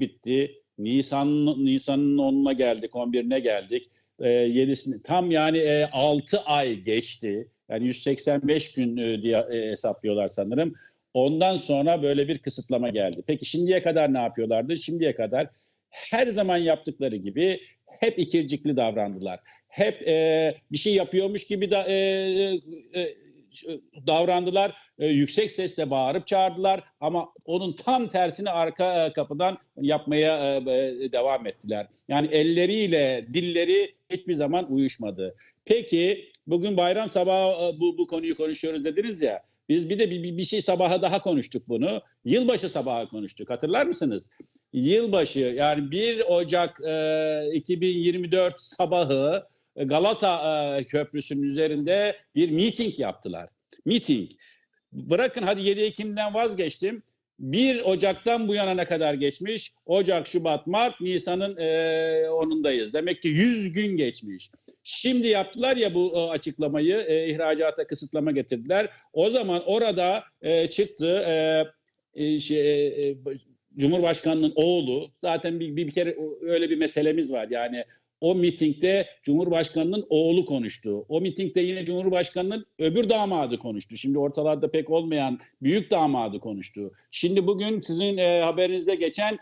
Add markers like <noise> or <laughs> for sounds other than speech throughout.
bitti. Nisan Nisan'ın 10'una geldik, 11'ine geldik. E, 7'sini tam yani e, 6 ay geçti. Yani 185 gün e, diye e, hesaplıyorlar sanırım. Ondan sonra böyle bir kısıtlama geldi. Peki şimdiye kadar ne yapıyorlardı? Şimdiye kadar her zaman yaptıkları gibi hep ikircikli davrandılar. Hep e, bir şey yapıyormuş gibi da e, e, davrandılar. E, yüksek sesle bağırıp çağırdılar ama onun tam tersini arka e, kapıdan yapmaya e, devam ettiler. Yani elleriyle dilleri hiçbir zaman uyuşmadı. Peki bugün bayram sabahı bu, bu konuyu konuşuyoruz dediniz ya. Biz bir de bir, bir şey sabaha daha konuştuk bunu. Yılbaşı sabahı konuştuk. Hatırlar mısınız? Yılbaşı yani 1 Ocak e, 2024 sabahı Galata e, Köprüsü'nün üzerinde bir meeting yaptılar. Meeting. Bırakın hadi 7 Ekim'den vazgeçtim. 1 Ocak'tan bu yana ne kadar geçmiş? Ocak, Şubat, Mart, Nisan'ın e, 10'undayız. Demek ki 100 gün geçmiş. Şimdi yaptılar ya bu e, açıklamayı, e, ihracata kısıtlama getirdiler. O zaman orada e, çıktı e, e, şey, e, Cumhurbaşkanının oğlu zaten bir, bir kere öyle bir meselemiz var. Yani o mitingde Cumhurbaşkanının oğlu konuştu. O mitingde yine Cumhurbaşkanının öbür damadı konuştu. Şimdi ortalarda pek olmayan büyük damadı konuştu. Şimdi bugün sizin e, haberinizde geçen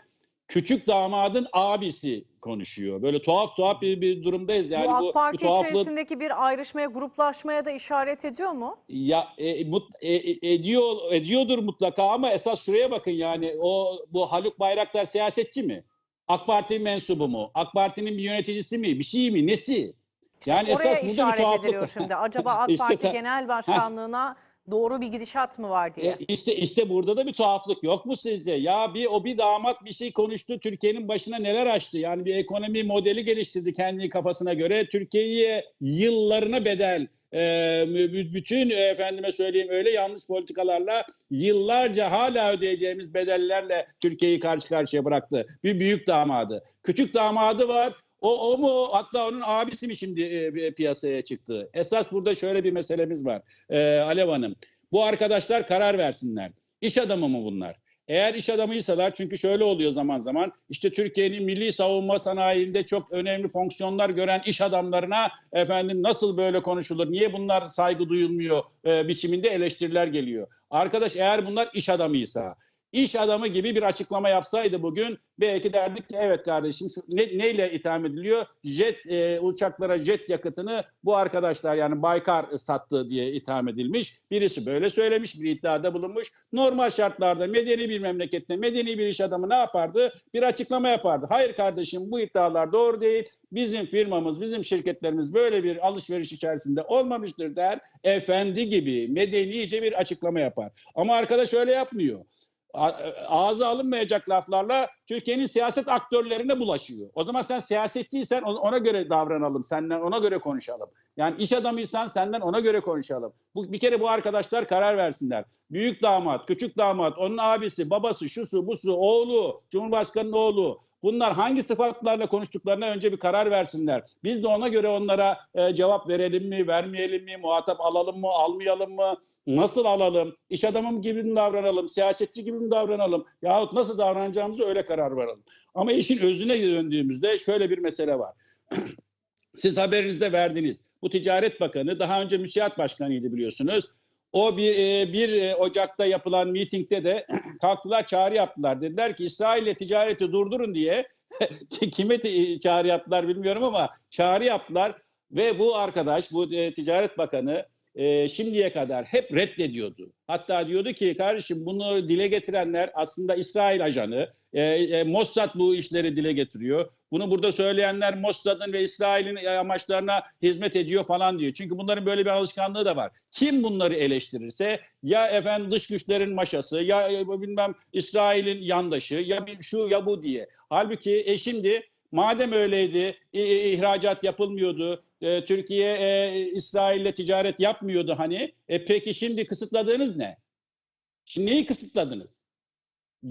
küçük damadın abisi konuşuyor. Böyle tuhaf tuhaf bir, bir durumdayız. Yani bu AK bu, Parti bu tuhaflığı içerisindeki bir ayrışmaya, gruplaşmaya da işaret ediyor mu? ya e, mut, e, e, ediyor ediyordur mutlaka ama esas şuraya bakın yani o bu Haluk Bayraktar siyasetçi mi? AK Parti mensubu mu? AK Parti'nin bir yöneticisi mi? Bir şey mi? Nesi? İşte Yani oraya esas burada bir tuhaflık şimdi. Acaba <laughs> AK İşte Parti Genel Başkanlığına doğru bir gidişat mı var diye. E, işte işte burada da bir tuhaflık yok mu sizce? Ya bir o bir damat bir şey konuştu. Türkiye'nin başına neler açtı? Yani bir ekonomi modeli geliştirdi kendi kafasına göre. Türkiye'ye yıllarına bedel e, mü- bütün e, efendime söyleyeyim öyle yanlış politikalarla yıllarca hala ödeyeceğimiz bedellerle Türkiye'yi karşı karşıya bıraktı. Bir büyük damadı. Küçük damadı var. O, o mu hatta onun abisi mi şimdi e, piyasaya çıktı? Esas burada şöyle bir meselemiz var. E, Alev Hanım. Bu arkadaşlar karar versinler. İş adamı mı bunlar? Eğer iş adamıysalar çünkü şöyle oluyor zaman zaman işte Türkiye'nin milli savunma sanayinde çok önemli fonksiyonlar gören iş adamlarına efendim nasıl böyle konuşulur? Niye bunlar saygı duyulmuyor e, biçiminde eleştiriler geliyor. Arkadaş eğer bunlar iş adamıysa iş adamı gibi bir açıklama yapsaydı bugün belki derdik ki evet kardeşim şu, ne, neyle itham ediliyor? Jet e, uçaklara jet yakıtını bu arkadaşlar yani Baykar sattı diye itham edilmiş. Birisi böyle söylemiş, bir iddiada bulunmuş. Normal şartlarda medeni bir memlekette medeni bir iş adamı ne yapardı? Bir açıklama yapardı. Hayır kardeşim bu iddialar doğru değil. Bizim firmamız, bizim şirketlerimiz böyle bir alışveriş içerisinde olmamıştır der. Efendi gibi medenice bir açıklama yapar. Ama arkadaş öyle yapmıyor ağza alınmayacak laflarla Türkiye'nin siyaset aktörlerine bulaşıyor. O zaman sen siyasetçiysen on- ona göre davranalım, senden ona göre konuşalım. Yani iş adamıysan senden ona göre konuşalım. Bu bir kere bu arkadaşlar karar versinler. Büyük damat, küçük damat, onun abisi, babası, şusu, busu, oğlu, Cumhurbaşkanının oğlu. Bunlar hangi sıfatlarla konuştuklarına önce bir karar versinler. Biz de ona göre onlara e, cevap verelim mi, vermeyelim mi, muhatap alalım mı, almayalım mı? Nasıl alalım? İş adamı gibi mi davranalım? Siyasetçi gibi mi davranalım? Yahut nasıl davranacağımızı öyle karar verelim. Ama işin özüne döndüğümüzde şöyle bir mesele var. <clears throat> Siz haberinizde verdiniz. Bu Ticaret Bakanı daha önce müsiat başkanıydı biliyorsunuz. O bir, e, bir e, Ocak'ta yapılan mitingde de <clears throat> kalktılar çağrı yaptılar. Dediler ki İsrail'le ticareti durdurun diye <laughs> kime te- çağrı yaptılar bilmiyorum ama çağrı yaptılar. Ve bu arkadaş, bu e, Ticaret Bakanı e, şimdiye kadar hep reddediyordu. Hatta diyordu ki kardeşim bunu dile getirenler aslında İsrail ajanı. E, e, Mossad bu işleri dile getiriyor. Bunu burada söyleyenler Mossad'ın ve İsrail'in amaçlarına hizmet ediyor falan diyor. Çünkü bunların böyle bir alışkanlığı da var. Kim bunları eleştirirse ya efendim dış güçlerin maşası ya e, bilmem İsrail'in yandaşı ya şu ya bu diye. Halbuki e, şimdi madem öyleydi ihracat yapılmıyordu e, Türkiye e, İsrail'le ticaret yapmıyordu hani. E, peki şimdi kısıtladığınız ne? Şimdi neyi kısıtladınız?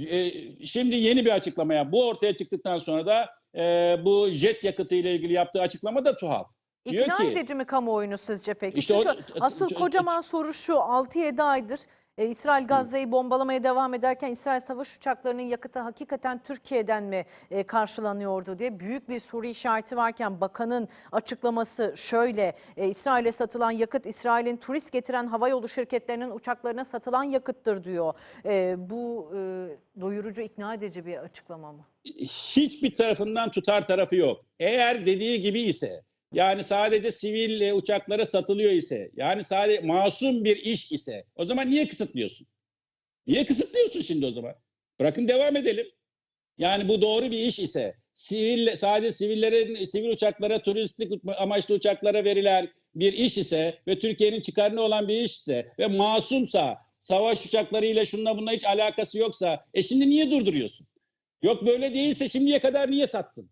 E, şimdi yeni bir açıklama yap. Bu ortaya çıktıktan sonra da e, bu jet yakıtı ile ilgili yaptığı açıklama da tuhaf. Diyor İkna ki- edici mi kamuoyunu sizce peki? İşte o- Çünkü asıl kocaman soru şu 6-7 aydır E, İsrail Gazze'yi bombalamaya devam ederken İsrail savaş uçaklarının yakıtı hakikaten Türkiye'den mi e, karşılanıyordu diye büyük bir soru işareti varken bakanın açıklaması şöyle. E, İsrail'e satılan yakıt İsrail'in turist getiren havayolu şirketlerinin uçaklarına satılan yakıttır diyor. E, bu e, doyurucu ikna edici bir açıklama mı? hiçbir tarafından tutar tarafı yok. Eğer dediği gibi ise yani sadece sivil e, uçaklara satılıyor ise yani sadece masum bir iş ise o zaman niye kısıtlıyorsun? Niye kısıtlıyorsun şimdi o zaman? Bırakın devam edelim. Yani bu doğru bir iş ise sivil sadece sivillerin sivil uçaklara turistik amaçlı uçaklara verilen bir iş ise ve Türkiye'nin çıkarına olan bir iş ise ve masumsa savaş uçaklarıyla şununla bununla hiç alakası yoksa e şimdi niye durduruyorsun? Yok böyle değilse şimdiye kadar niye sattın?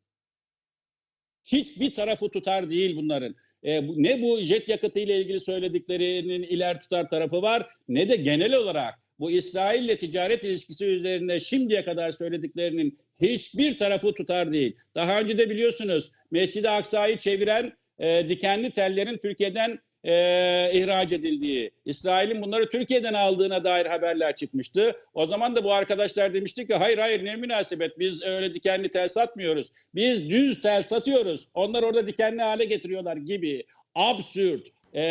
Hiçbir tarafı tutar değil bunların. E, ne bu jet yakıtı ile ilgili söylediklerinin iler tutar tarafı var ne de genel olarak bu İsrail ile ticaret ilişkisi üzerine şimdiye kadar söylediklerinin hiçbir tarafı tutar değil. Daha önce de biliyorsunuz Mescid-i Aksa'yı çeviren e, dikenli tellerin Türkiye'den e, ihraç edildiği, İsrail'in bunları Türkiye'den aldığına dair haberler çıkmıştı. O zaman da bu arkadaşlar demişti ki hayır hayır ne münasebet biz öyle dikenli tel satmıyoruz. Biz düz tel satıyoruz. Onlar orada dikenli hale getiriyorlar gibi absürt e,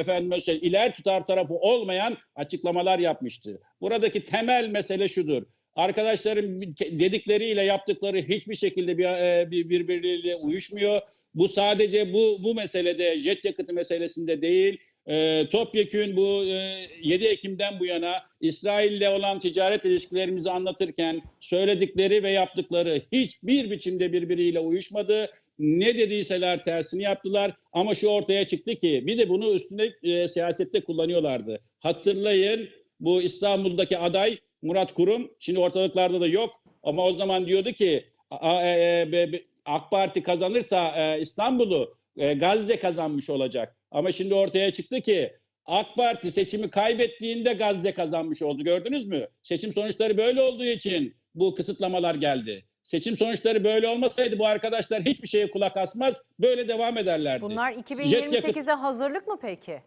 efendim mesela iler tutar tarafı olmayan açıklamalar yapmıştı. Buradaki temel mesele şudur. Arkadaşların dedikleriyle yaptıkları hiçbir şekilde bir, e, bir birbirleriyle uyuşmuyor. Bu sadece bu bu meselede jet yakıtı meselesinde değil. E, topyekün bu e, 7 Ekim'den bu yana İsrail'le olan ticaret ilişkilerimizi anlatırken söyledikleri ve yaptıkları hiçbir biçimde birbiriyle uyuşmadı. Ne dediyseler tersini yaptılar ama şu ortaya çıktı ki bir de bunu üstüne e, siyasette kullanıyorlardı. Hatırlayın bu İstanbul'daki aday Murat Kurum şimdi ortalıklarda da yok ama o zaman diyordu ki e, e, AK Parti kazanırsa e, İstanbul'u e, Gazze kazanmış olacak. Ama şimdi ortaya çıktı ki AK Parti seçimi kaybettiğinde Gazze kazanmış oldu. Gördünüz mü? Seçim sonuçları böyle olduğu için bu kısıtlamalar geldi. Seçim sonuçları böyle olmasaydı bu arkadaşlar hiçbir şeye kulak asmaz, böyle devam ederlerdi. Bunlar Jet yakıt- 2028'e hazırlık mı peki?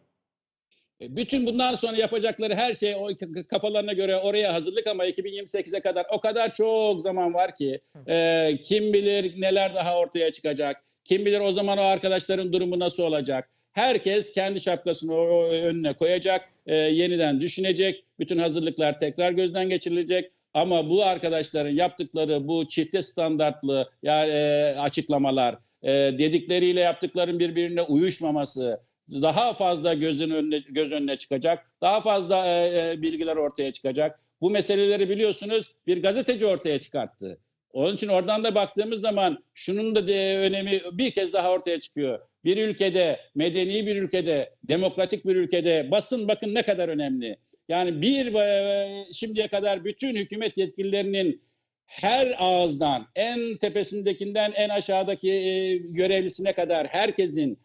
E, Bütün bundan sonra yapacakları her şey o kafalarına göre oraya hazırlık ama 2028'e kadar o kadar çok zaman var ki e, kim bilir neler daha ortaya çıkacak. Kim bilir o zaman o arkadaşların durumu nasıl olacak. Herkes kendi şapkasını önüne koyacak, e, yeniden düşünecek. Bütün hazırlıklar tekrar gözden geçirilecek. Ama bu arkadaşların yaptıkları bu çifte standartlı yani, e, açıklamalar, e, dedikleriyle yaptıkların birbirine uyuşmaması, daha fazla gözün önüne, göz önüne çıkacak. Daha fazla e, e, bilgiler ortaya çıkacak. Bu meseleleri biliyorsunuz bir gazeteci ortaya çıkarttı. Onun için oradan da baktığımız zaman şunun da de, önemi bir kez daha ortaya çıkıyor. Bir ülkede, medeni bir ülkede, demokratik bir ülkede basın bakın ne kadar önemli. Yani bir e, şimdiye kadar bütün hükümet yetkililerinin her ağızdan, en tepesindekinden en aşağıdaki e, görevlisine kadar herkesin